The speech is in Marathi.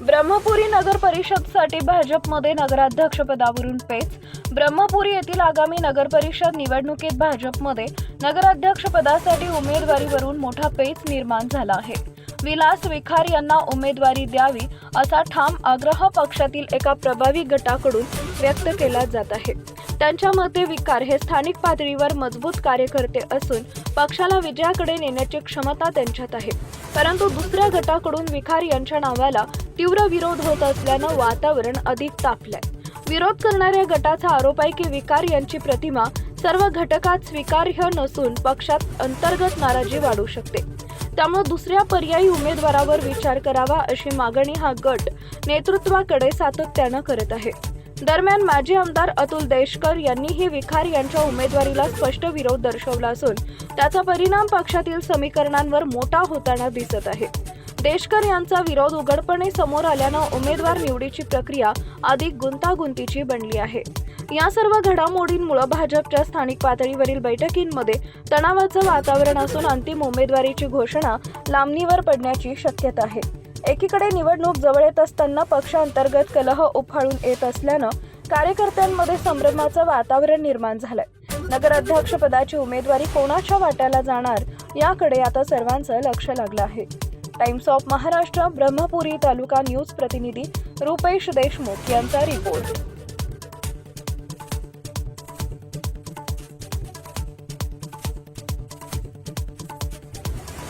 ब्रह्मपुरी नगर परिषदसाठी भाजपमध्ये नगराध्यक्षपदावरून पेच. ब्रह्मपुरी येथील आगामी नगर परिषद निवडणुकीत भाजपमध्ये नगराध्यक्षपदासाठी उमेदवारीवरून मोठा पेच निर्माण झाला आहे. विलास विखार यांना उमेदवारी द्यावी असा ठाम आग्रह पक्षातील एका प्रभावी गटाकडून व्यक्त केला जात आहे. त्यांच्या मते विकार हे स्थानिक पातळीवर मजबूत कार्यकर्ते असून पक्षाला विजयाकडे नेण्याची क्षमता त्यांच्यात आहे. परंतु दुसऱ्या गटाकडून विकार यांच्या नावाला तीव्र विरोध होत असल्यानं वातावरण अधिक तापलंय. विरोध करणाऱ्या गटाचा आरोप आहे की विकार यांची प्रतिमा सर्व घटकात स्वीकार्य नसून पक्षात अंतर्गत नाराजी वाढू शकते. त्यामुळे दुसऱ्या पर्यायी उमेदवारावर विचार करावा अशी मागणी हा गट नेतृत्वाकडे सातत्यानं करत आहे. दरम्यान माजी आमदार अतुल देशकर यांनीही विखार यांच्या उमेदवारीला स्पष्ट विरोध दर्शवला असून त्याचा परिणाम पक्षातील समीकरणांवर मोठा होताना दिसत आहे. देशकर यांचा विरोध उघडपणे समोर आल्यानं उमेदवार निवडीची प्रक्रिया अधिक गुंतागुंतीची बनली आहे. या सर्व घडामोडींमुळे भाजपच्या स्थानिक पातळीवरील बैठकींमध्ये तणावाचं वातावरण असून अंतिम उमेदवारीची घोषणा लांबणीवर पडण्याची शक्यता आहे. एकीकडे निवडणूक जवळ येत असताना पक्षांतर्गत कलह उफाळून येत असल्यानं कार्यकर्त्यांमध्ये संभ्रमाचं वातावरण निर्माण झालंय. नगराध्यक्षपदाची उमेदवारी कोणाच्या वाट्याला जाणार याकडे आता सर्वांचं लक्ष लागलं आहे. Times of Maharashtra Brahmapuri taluka news प्रतिनिधी रुपेश देशमुख यांचा रिपोर्ट